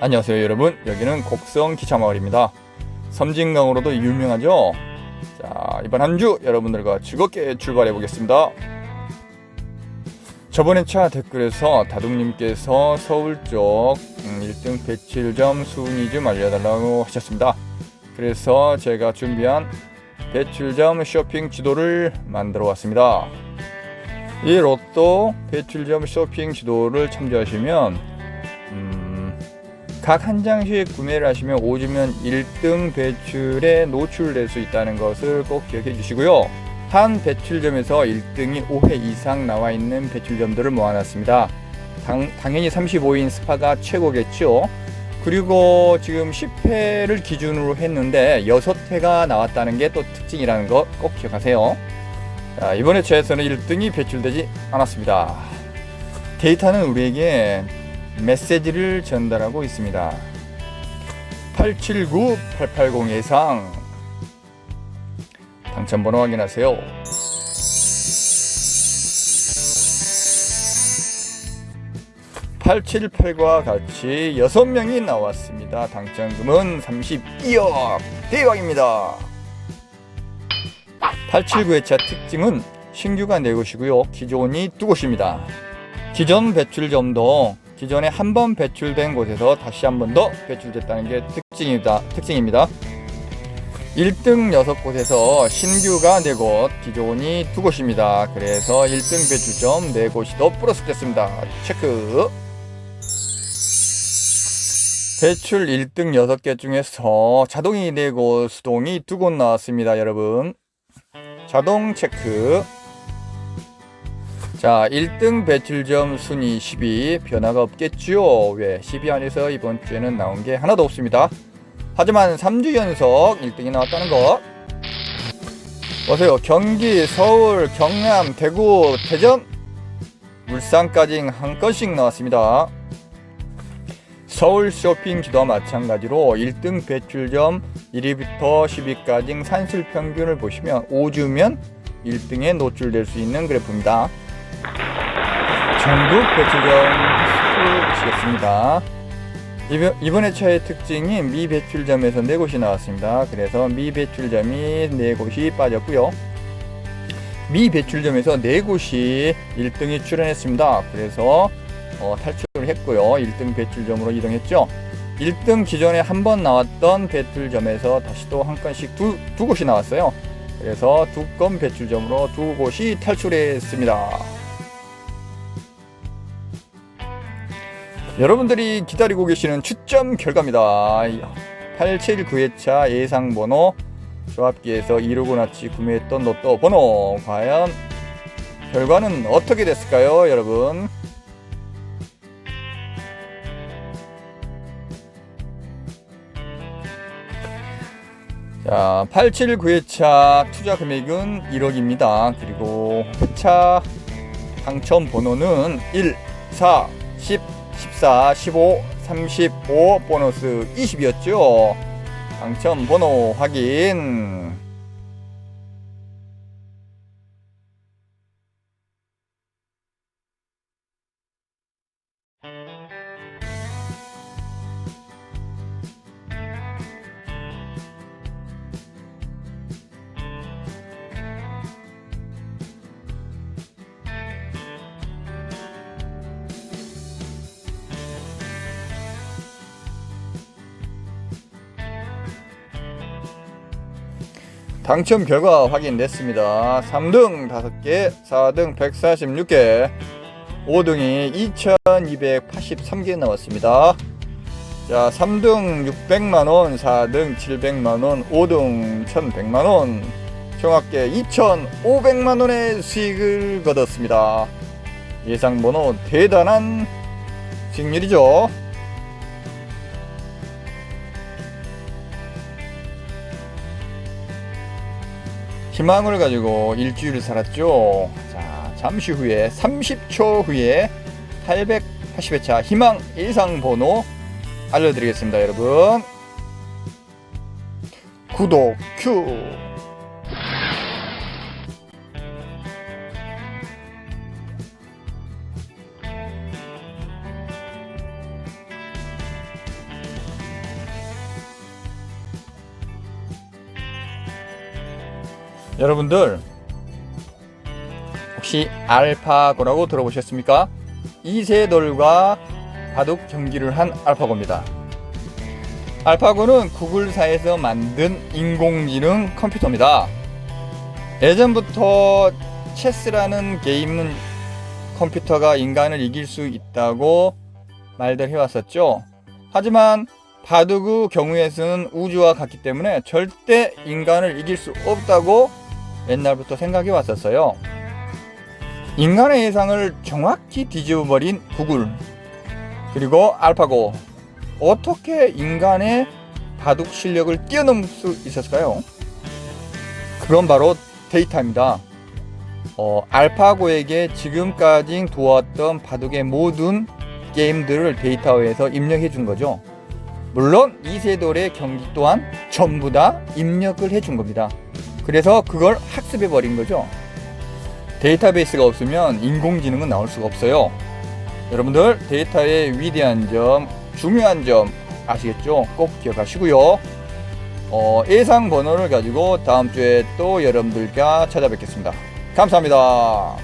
안녕하세요 여러분. 여기는 곡성 기차마을입니다. 섬진강으로도 유명하죠? 자 이번 한 주 여러분들과 즐겁게 출발해 보겠습니다. 저번에 차 댓글에서 다둥님께서 서울 쪽 1등 배출점 순위 좀 알려달라고 하셨습니다. 그래서 제가 준비한 배출점 쇼핑 지도를 만들어 왔습니다. 이 로또 배출점 쇼핑 지도를 참조하시면 음, 각 한 장씩 구매를 하시면 5주면 1등 배출에 노출될 수 있다는 것을 꼭 기억해 주시고요. 한 배출점에서 1등이 5회 이상 나와 있는 배출점들을 모아놨습니다. 당, 당연히 35인 스파가 최고겠죠. 그리고 지금 10회를 기준으로 했는데 6회가 나왔다는 게 또 특징이라는 거 꼭 기억하세요. 자, 이번에 최에서는 1등이 배출되지 않았습니다. 데이터는 우리에게 메시지를 전달하고 있습니다. 879-880 예상. 당첨번호 확인하세요. (878과) 같이 6명이 나왔습니다. 당첨금은 32억 대박입니다. 879회차 특징은 신규가 네 곳이고요. 기존이 두 곳입니다. 기존 배출점도 기존에 한 번 배출된 곳에서 다시 한 번 더 배출됐다는 게 특징이다, 특징입니다. 1등 6곳에서 신규가 4곳, 기존이 2곳입니다. 그래서 1등 배출점 4곳이 더 플러스 됐습니다. 체크! 배출 1등 6개 중에서 자동이 4곳, 수동이 2곳 나왔습니다. 여러분. 자동 체크. 자, 1등 배출점 순위 10위 변화가 없겠죠. 왜? 10위 안에서 이번 주에는 나온 게 하나도 없습니다. 하지만 3주 연속 1등이 나왔다는 거. 보세요. 경기, 서울, 경남, 대구, 대전, 울산까지 한 건씩 나왔습니다. 서울 쇼핑 지도와 마찬가지로 1등 배출점 1위부터 10위까지 산술 평균을 보시면 5주면 1등에 노출될 수 있는 그래프입니다. 전국 배출점 수 보시겠습니다. 이번, 이번 회차의 특징이 미 배출점에서 4곳이 나왔습니다. 그래서 미 배출점이 4곳이 빠졌고요. 미 배출점에서 4곳이 1등이 출연했습니다. 그래서 어, 탈출을 했고요. 1등 배출점으로 이동했죠. 1등 기존에 한 번 나왔던 배출점에서 다시 또 한 건씩 두, 두 곳이 나왔어요. 그래서 두 건 배출점으로 두 곳이 탈출했습니다. 여러분들이 기다리고 계시는 추첨 결과입니다. 879회차 예상 번호 조합기에서 이루고 나치 구매했던 로또 번호. 과연 결과는 어떻게 됐을까요 여러분? 자 879회차 투자 금액은 1억입니다. 그리고 회차 당첨 번호는 1, 4, 10, 14, 15, 35 보너스 20이었죠. 당첨 번호 확인. 당첨 결과 확인됐습니다. 3등 5개, 4등 146개, 5등이 2283개 나왔습니다. 자, 3등 600만원, 4등 700만원, 5등 1100만원, 총합계 2500만원의 수익을 거뒀습니다. 예상번호 대단한 수익률이죠. 희망을 가지고 일주일 살았죠. 자, 잠시 후에 30초 후에 880회차 희망 예상 번호 알려드리겠습니다, 여러분. 구독 큐. 여러분들 혹시 알파고라고 들어보셨습니까? 이세돌과 바둑 경기를 한 알파고입니다. 알파고는 구글사에서 만든 인공지능 컴퓨터입니다. 예전부터 체스라는 게임은 컴퓨터가 인간을 이길 수 있다고 말들 해왔었죠. 하지만 바둑의 경우에서는 우주와 같기 때문에 절대 인간을 이길 수 없다고 옛날부터 생각해 왔었어요. 인간의 예상을 정확히 뒤집어버린 구글 그리고 알파고 어떻게 인간의 바둑 실력을 뛰어넘을 수 있었을까요? 그건 바로 데이터입니다. 어, 알파고에게 지금까지 도왔던 바둑의 모든 게임들을 데이터에서 입력해 준 거죠. 물론 이세돌의 경기 또한 전부 다 입력을 해 준 겁니다. 그래서 그걸 학습해 버린 거죠. 데이터베이스가 없으면 인공지능은 나올 수가 없어요. 여러분들 데이터의 위대한 점, 중요한 점 아시겠죠? 꼭 기억하시고요. 어, 예상 번호를 가지고 다음 주에 또 여러분들과 찾아뵙겠습니다. 감사합니다.